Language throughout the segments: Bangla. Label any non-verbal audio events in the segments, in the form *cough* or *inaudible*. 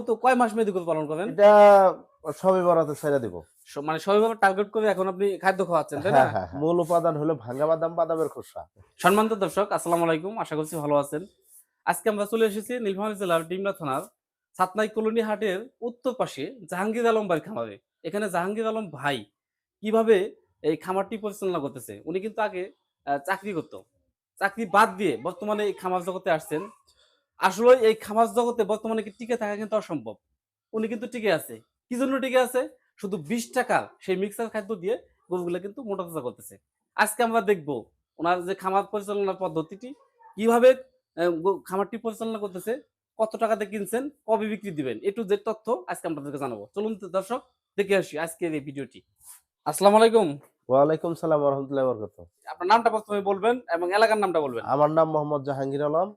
মূলত কয় মাস মেয়াদি করে পালন করেন? এটা সবে বরাতে ছেড়ে দিব। মানে সবাইভাবে টার্গেট করে এখন আপনি খাদ্য খাওয়াচ্ছেন তাই না? হ্যাঁ হ্যাঁ হ্যাঁ। মূল উপাদান হলো ভাঙ্গা বাদাম বাদামের খোসা। সম্মানিত দর্শক আসসালামু আলাইকুম আশা করছি ভালো আছেন। আজকে আমরা চলে এসেছি নীলফামারী জেলার ডিমলা থানার সাতনাই কলোনি হাটের উত্তর পাশে জাহাঙ্গীর আলম ভাই খামারে। এখানে জাহাঙ্গীর আলম ভাই কীভাবে এই খামারটি পরিচালনা করতেছে? উনি কিন্তু আগে চাকরি করতো। চাকরি বাদ দিয়ে বর্তমানে এই খামার জগতে আসছেন। আসলে এই খামার জগতে বর্তমানে কি টিকে থাকা কিন্তু অসম্ভব। উনি কিন্তু টিকে আছে। কি জন্য টিকে আছে? শুধু বিশ টাকা সেই মিক্সার খাদ্য দিয়ে গরুগুলো কিন্তু মোটা তাজা করতেছে। আজকে আমরা দেখব ওনার যে খামার পরিচালনার পদ্ধতিটি কীভাবে খামারটি পরিচালনা করতেছে কত টাকাতে কিনছেন কবে বিক্রি দিবেন একটু যে তথ্য আজকে আপনাদেরকে জানাব। চলুন দর্শক দেখে আসি আজকের এই ভিডিওটি। আসসালামু আলাইকুম। ওয়ালাইকুম সালাম রহমতুল্লাহ বরকত আপনার নামটা প্রথমে বলবেন এবং এলাকার নামটা বলবেন। আমার নাম মোহাম্মদ জাহাঙ্গীর আলম।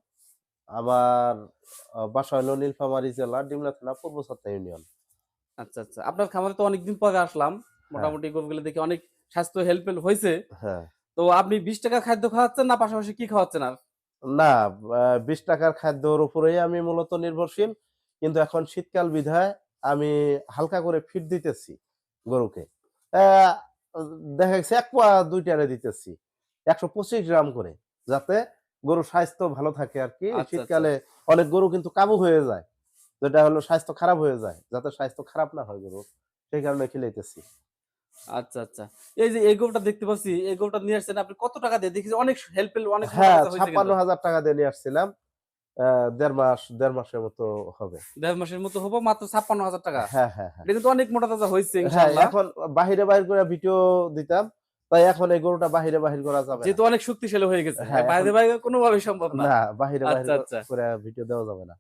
আমার আহ, বাসা হলো নীলফামারী জেলা ডিমলা থানা পূর্ব সাতনা ইউনিয়ন। আচ্ছা আচ্ছা। আপনার খামারে তো অনেকদিন পরে আসলাম। মোটামুটি গরুগুলো দেখে অনেক স্বাস্থ্য হেল্প হয়েছে। হ্যাঁ। তো আপনি বিশ টাকা খাদ্য খাওয়াচ্ছেন না পাশাপাশি কি খাওয়াচ্ছেন আর? না বিশ টাকার খাদ্যর উপরেই আমি মূলত নির্ভরশীল। কিন্তু এখন শীতকাল বিধায় আমি হালকা করে ফিট দিতেছি গরুকে। দেখা গেছে এক পোয়া দুইটারে দিতেছি। একশো পঁচিশ গ্রাম করে যাতে গরুর স্বাস্থ্য ভালো থাকে আর কি। আচ্ছা, শীতকালে অনেক গরু কিন্তু কাবু হয়ে যায় যেটা হলো স্বাস্থ্য খারাপ হয়ে যায় যাতে স্বাস্থ্য খারাপ না হয় গরুর। সেই কারণে খিলাইতেছি। আচ্ছা আচ্ছা। এই যে এই দেখতে পাচ্ছি এই নিয়ে আসছেন আপনি কত টাকা দিয়ে? দেখেছি অনেক হেল্প অনেক হ্যাঁ ছাপ্পান্ন হাজার টাকা দিয়ে নিয়ে আসছিলাম। দেড় মাস দেড় মাসের মতো হবে। দেড় মাসের মতো হব মাত্র ছাপ্পান্ন হাজার টাকা। হ্যাঁ হ্যাঁ হ্যাঁ। কিন্তু অনেক মোটা তাজা হয়েছে হ্যাঁ এখন বাহিরে বাহির করে ভিডিও দিতাম। তাই এখন এই গরুটা বাহিরে বাহির করা যাবে যেহেতু অনেক শক্তিশালী হয়ে গেছে। হ্যাঁ, বাইরে বাইরে কোনোভাবে সম্ভব না। না বাহিরে আচ্ছা, আচ্ছা। করে ভিডিও দেওয়া যাবে না।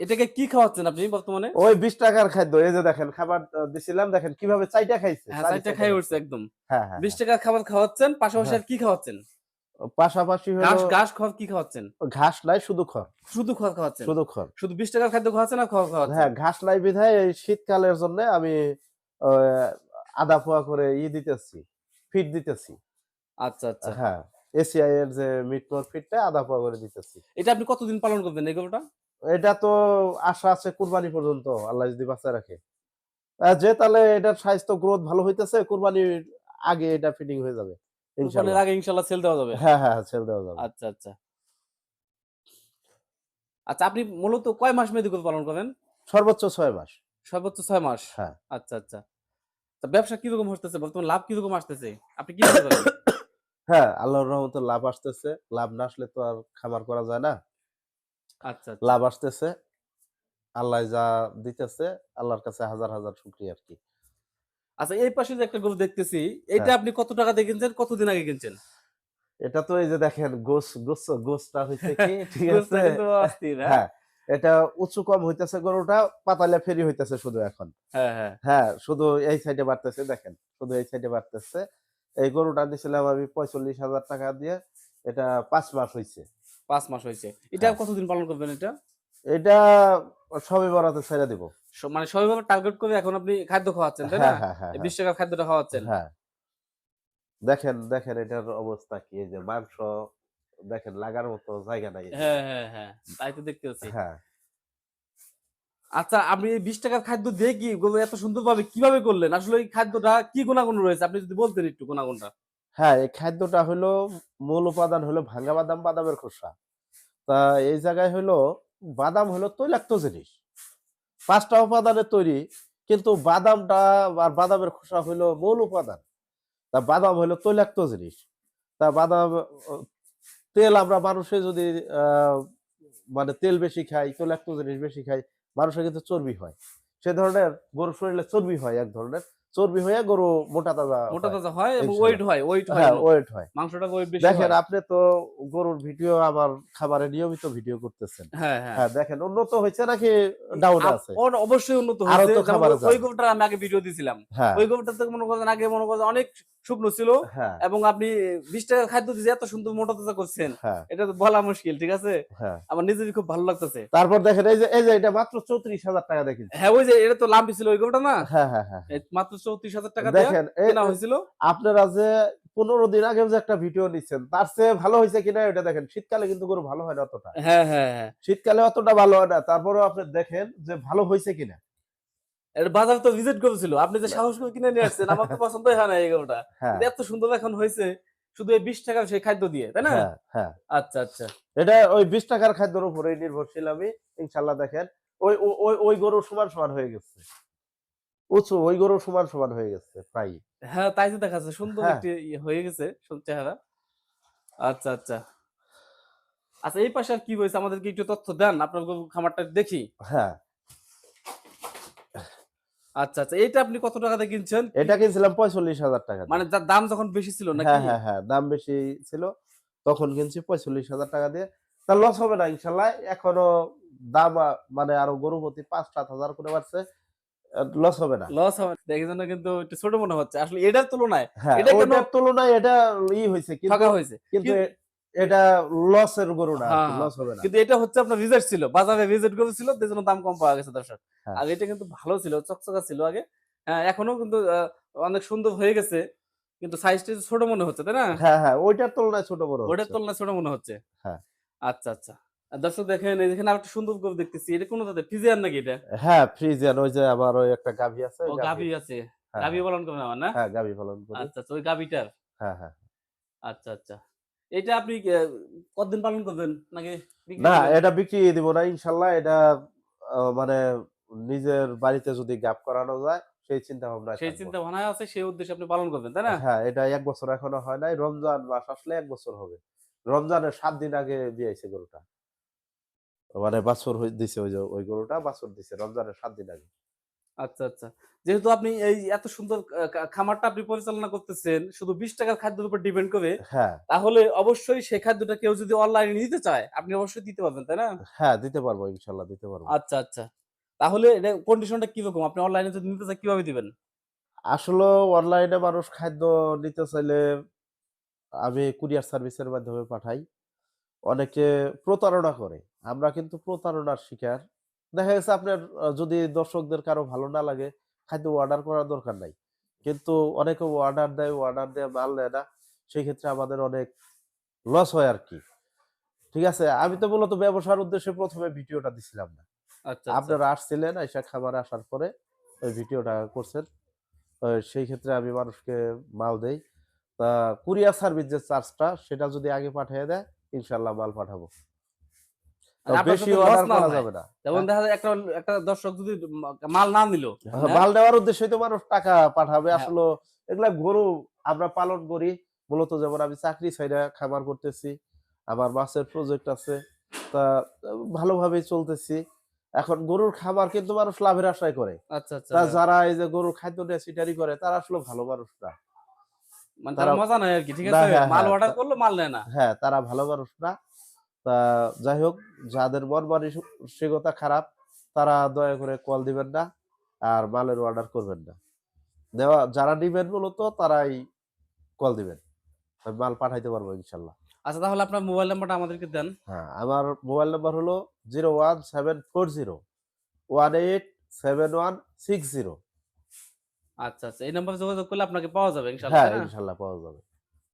এটাকে কি খাওয়াচ্ছেন আপনি বর্তমানে? ওই বিশ টাকার খাদ্য এই যে দেখেন খাবার দিছিলাম দেখেন কীভাবে চাইটা খাইছে হ্যাঁ চাইটা খাই উঠছে একদম। হ্যাঁ টাকার খাবার খাওয়াচ্ছেন পাশাপাশি। আর কি খাওয়াচ্ছেন। পাশাপাশি ঘাস হলো ঘাস খাওয়ার কি খাওয়াচ্ছেন? ঘাস নাই শুধু খড়। শুধু খাওয়া খাওয়াচ্ছেন? শুধু খড়। শুধু বিশ টাকার খাদ্য খাওয়াচ্ছেন আর খাওয়া খাওয়াচ্ছেন? হ্যাঁ ঘাস নাই বিধায় এই শীতকালের জন্য আমি আধা পোয়া করে ই দিতেছি ফিট দিতেছি। আচ্ছা আচ্ছা। হ্যাঁ এসিআই এর যে ফিটটা আধা পোয়া করে দিতেছি। এটা আপনি কতদিন পালন করবেন এই গরুটা? এটা তো আশা আছে কুরবানি পর্যন্ত আল্লাহ যদি বাঁচায় রাখে। যে তাহলে এটার স্বাস্থ্য গ্রোথ ভালো হইতেছে কুরবানির আগে এটা ফিটিং হয়ে যাবে ইনশাআল্লাহ। আগে ইনশাল্লাহ সেল দেওয়া যাবে? হ্যাঁ হ্যাঁ সেল দেওয়া যাবে। আচ্ছা আচ্ছা। আচ্ছা আপনি মূলত কয় মাস মেয়াদি পালন করেন? সর্বোচ্চ ছয় মাস। সর্বোচ্চ ছয় মাস? হ্যাঁ। আচ্ছা আচ্ছা। ব্যবসা কীরকম হতেছে বর্তমান লাভ কীরকম আসতেছে? আপনি কি *coughs* হ্যাঁ আল্লাহর রহমতে লাভ আসতেছে। লাভ না আসলে তো আর খামার করা যায় না। আচ্ছা আচ্ছা। লাভ আসতেছে। আল্লাহ যা দিতেছে আল্লাহর কাছে হাজার হাজার শুক্রিয়া আর কি। আচ্ছা এই পাশে যে একটা গরু দেখতেছি এটা হ্যাঁ। আপনি কত টাকা দিয়ে কিনছেন? কতদিন আগে কিনছেন? এটা তো এই যে দেখেন গোস গোস গোসটা হইছে কি? *laughs* ঠিক আছে? অস্থির, হ্যাঁ? এটা উঁচু কম হইতেছে গরুটা পাতালে ফেরি হইতেছে শুধু এখন। হ্যাঁ হ্যাঁ। হ্যাঁ শুধু এই সাইডে বাড়তেছে দেখেন। শুধু এই সাইডে বাড়তেছে। এই গরুটা দিছিলাম আমি পঁয়তাল্লিশ হাজার টাকা দিয়ে এটা পাঁচ মাস হইছে। পাঁচ মাস হয়েছে এটা হ্যাঁ। কতদিন পালন করবেন এটা? এটা সবে বরাতে ছেড়ে দিব। মানে মানে সবাইভাবে টার্গেট করে এখন আপনি খাদ্য খাওয়াচ্ছেন তাই না? এই বিশ টাকার খাদ্যটা খাওয়াচ্ছেন। হ্যাঁ। দেখেন দেখেন এটার অবস্থা কি এই যে মাংস দেখেন লাগার মতো জায়গা নাই হ্যাঁ হ্যাঁ হ্যাঁ তাই তো দেখতে পাচ্ছি হ্যাঁ। আচ্ছা আপনি এই বিশ টাকার খাদ্য দিয়ে কি এত সুন্দরভাবে কীভাবে করলেন? আসলে এই খাদ্যটা কি গুণাগুণ রয়েছে? আপনি যদি বলতেন একটু গুণাগুণটা। হ্যাঁ এই খাদ্যটা হলো মূল উপাদান হলো ভাঙ্গা বাদাম বাদামের খোসা। তা এই জায়গায় হলো বাদাম হলো তৈলাক্ত জিনিস। পাঁচটা উপাদানের তৈরি কিন্তু বাদামটা আর বাদামের খোসা হলো মূল উপাদান। তা বাদাম হলো তৈলাক্ত জিনিস। তা বাদাম তেল আমরা মানুষে যদি মানে তেল বেশি খাই তৈলাক্ত জিনিস বেশি খাই, মানুষের কিন্তু চর্বি হয়। সে ধরনের গরুর শরীরে চর্বি হয় এক ধরনের। চর্বি হয়ে গরু মোটা তাজা মোটা তাজা হয় এবং ওয়েট হয় ওয়েট হয় হ্যাঁ ওয়েট হয়। মাংসটা ওয়েট বেশি দেখেন আপনি তো গরুর ভিডিও আমার খাবারে নিয়মিত ভিডিও করতেছেন। হ্যাঁ হ্যাঁ। হ্যাঁ দেখেন উন্নত হয়েছে নাকি ডাউন আছে? ওর অবশ্যই উন্নত হয়েছে। তো ওই যাবে। গরুটার আমি আগে ভিডিও দিছিলাম। হ্যাঁ। ওই গরুটা থেকে মনে করেন আগে মনে করেন অনেক শুকনো ছিল। হ্যাঁ। এবং আপনি বিশ টাকার খাদ্য দিয়ে এত সুন্দর মোটা তাজা করছেন। হ্যাঁ। এটা তো বলা মুশকিল ঠিক আছে? হ্যাঁ। আমার নিজেরই খুব ভালো লাগতেছে। তারপর দেখেন এই যে এই যে এটা মাত্র চৌত্রিশ হাজার টাকা দেখেন। হ্যাঁ ওই যে এটা তো লাম্বি ছিল ওই গরুটা না? হ্যাঁ হ্যাঁ হ্যাঁ। মাত্র চৌত্রিশ হাজার টাকা দেখেন কেনা হয়েছিল। আপনারা যে পনেরো দিন আগে যে একটা ভিডিও নিচ্ছেন তার চেয়ে ভালো হয়েছে কিনা এটা দেখেন শীতকালে কিন্তু গরু ভালো হয় না অতটা। হ্যাঁ হ্যাঁ হ্যাঁ। শীতকালে অতটা ভালো হয় না তারপরেও আপনি দেখেন যে ভালো হয়েছে কিনা। বাজার তো ভিজিট করেছিল আপনি যে সাহস করে কিনে নিয়ে আসছেন আমার তো পছন্দই হয় না এই গরুটা। এত সুন্দর এখন হয়েছে শুধু এই বিশ টাকার সেই খাদ্য দিয়ে তাই না? হ্যাঁ আচ্ছা আচ্ছা। এটা ওই বিশ টাকার খাদ্যের উপরেই নির্ভরশীল আমি ইনশাল্লাহ দেখেন ওই ওই ওই গরু সমান সমান হয়ে গেছে। উঁচু ওই গরু সমান সমান হয়ে গেছে প্রায় হ্যাঁ তাই তো সুন্দর হ্যাঁ। একটি ইয়ে হয়ে গেছে চেহারা। আচ্ছা আচ্ছা। আচ্ছা এই পাশে আর কি হয়েছে আমাদেরকে একটু তথ্য দেন আপনার খামারটা দেখি। হ্যাঁ। আচ্ছা আচ্ছা এটা আপনি কত টাকাতে কিনছেন? এটা কিনছিলাম পঁয়তাল্লিশ হাজার টাকা মানে দাম যখন বেশি ছিল নাকি? হ্যাঁ হ্যাঁ হ্যাঁ দাম বেশি ছিল তখন কিনছি পঁয়তাল্লিশ হাজার টাকা দিয়ে। তা লস হবে না ইনশাল্লাহ এখনও দাম মানে আরও গরু প্রতি পাঁচ সাত হাজার করে বাড়ছে। লস হবে না। লস হবে দেখে জন্য কিন্তু একটু ছোট মনে হচ্ছে। আসলে এটার তুলনায় হ্যাঁ এটা তুলনায় এটা ই হয়েছে কিন্তু হয়েছে? কিন্তু এটা লসের গরু না হ্যাঁ, লস হবে না। কিন্তু এটা হচ্ছে আপনার ভিজিট ছিল। বাজারে ভিজিট তাই জন্য দাম কম পাওয়া গেছে দর্শক। হ্যাঁ। আর এটা কিন্তু ভালো ছিল চকচকা ছিল আগে। হ্যাঁ এখনও কিন্তু অনেক সুন্দর হয়ে গেছে কিন্তু সাইজটা ছোট মনে হচ্ছে তাই না? হ্যাঁ হ্যাঁ ওইটার তুলনায় ছোট বড় ওইটার তুলনায় ছোট মনে হচ্ছে। হ্যাঁ। আচ্ছা আচ্ছা। দর্শক দেখেন এখানে আরেকটা সুন্দর গরু দেখতেছি। এটা কোন জাতের ফিজিয়ান নাকি এটা? হ্যাঁ ফ্রিজিয়ান ওই যে আবার ওই একটা গাভি আছে ও গাভী- আছে। হ্যাঁ, পালন করেন আমার না? হ্যাঁ গাভি পালন করি। আচ্ছা আচ্ছা ওই গাভিটার? হ্যাঁ হ্যাঁ। আচ্ছা আচ্ছা। এটা আপনি আহ, কতদিন পালন করবেন? নাকি না এটা বিক্রি দিব না ইনশাল্লাহ। এটা মানে নিজের বাড়িতে যদি গ্যাপ করানো যায় সেই চিন্তা ভাবনা সেই চিন্তা ভাবনা আছে সেই উদ্দেশ্যে আপনি পালন করবেন তাই না? হ্যাঁ এটা এক বছর এখনও হয় নাই রমজান মাস আসলে এক বছর হবে। রমজানের সাত দিন আগে দিয়েছে গরুটা। মানে বাছর দিছে ওই যে ওই গরুটা বাছর দিছে রমজানের সাত দিন আগে। আচ্ছা আচ্ছা। যেহেতু আপনি এই এত সুন্দর খামারটা আপনি পরিচালনা করতেছেন শুধু বিশ টাকার খাদ্যের উপর ডিপেন্ড করে হ্যাঁ। তাহলে অবশ্যই সেই খাদ্যটা কেউ যদি অনলাইনে নিতে চায় আপনি অবশ্যই দিতে পারবেন তাই না? হ্যাঁ দিতে পারব ইনশাল্লাহ দিতে পারব। আচ্ছা আচ্ছা। তাহলে এটা কন্ডিশনটা কীরকম? আপনি অনলাইনে যদি নিতে চায় কীভাবে দিবেন? আসলে অনলাইনে মানুষ খাদ্য নিতে চাইলে আমি কুরিয়ার সার্ভিসের মাধ্যমে পাঠাই। অনেকে প্রতারণা করে। আমরা কিন্তু প্রতারণার শিকার। দেখা গেছে আপনার যদি দর্শকদের কারও ভালো না লাগে খাদ্য অর্ডার করার দরকার নাই। কিন্তু অনেকে অর্ডার দেয় অর্ডার দিয়ে মাল নেয় না সেই ক্ষেত্রে আমাদের অনেক লস হয় আর কি। ঠিক আছে? আমি তো মূলত ব্যবসার উদ্দেশ্যে প্রথমে ভিডিওটা দিছিলাম না। আচ্ছা আচ্ছা। আপনারা আসছিলেন এসে খাবার আসার পরে ওই ভিডিওটা করছেন। সেই ক্ষেত্রে আমি মানুষকে মাল দেই। তা কুরিয়ার সার্ভিস যে চার্জটা সেটা যদি আগে পাঠিয়ে দেয় ইনশাল্লাহ মাল পাঠাবো। বেশি অর্ডার করা যাবে না। যেমন দেখা যায় একটা একটা দর্শক যদি মাল না নিল হ্যাঁ, মাল দেওয়ার উদ্দেশ্যে টাকা পাঠাবে। হ্যাঁ। আসলে এগুলা গরু আমরা পালন করি। মূলত যেমন আমি চাকরি ছাইরা খামার করতেছি আমার মাছের প্রজেক্ট আছে তা আহ, ভালোভাবেই চলতেছি। এখন গরুর খাবার কিন্তু মানুষ লাভের আশায় করে। আচ্ছা আচ্ছা যারা এই যে গরুর খাদ্য নেসিটারি করে তারা আসলে ভালো মানুষ না। মানে তারা- মজা নাই আর কি ঠিক আছে? হ্যাঁ, মাল হ্যাঁ, অর্ডার করল মাল নেয় না। হ্যাঁ তারা ভালো মানুষ না। তা যাই হোক যাদের মন মানসিকতা খারাপ তারা দয়া করে কল দিবেন না আর মালের অর্ডার করবেন না। দেওয়া যারা নিবেন মূলত তারাই কল দিবেন। মাল পাঠাইতে পারব ইনশাল্লাহ। আচ্ছা তাহলে আপনার মোবাইল নাম্বারটা আমাদেরকে দেন। হ্যাঁ আমার মোবাইল নাম্বার হলো zero one seven four zero one eight seven one six zero আচ্ছা আচ্ছা এই নাম্বারে যোগাযোগ করলে আপনাকে পাওয়া যাবে ইনশাআল্লাহ হ্যাঁ ইনশাল্লাহ পাওয়া যাবে।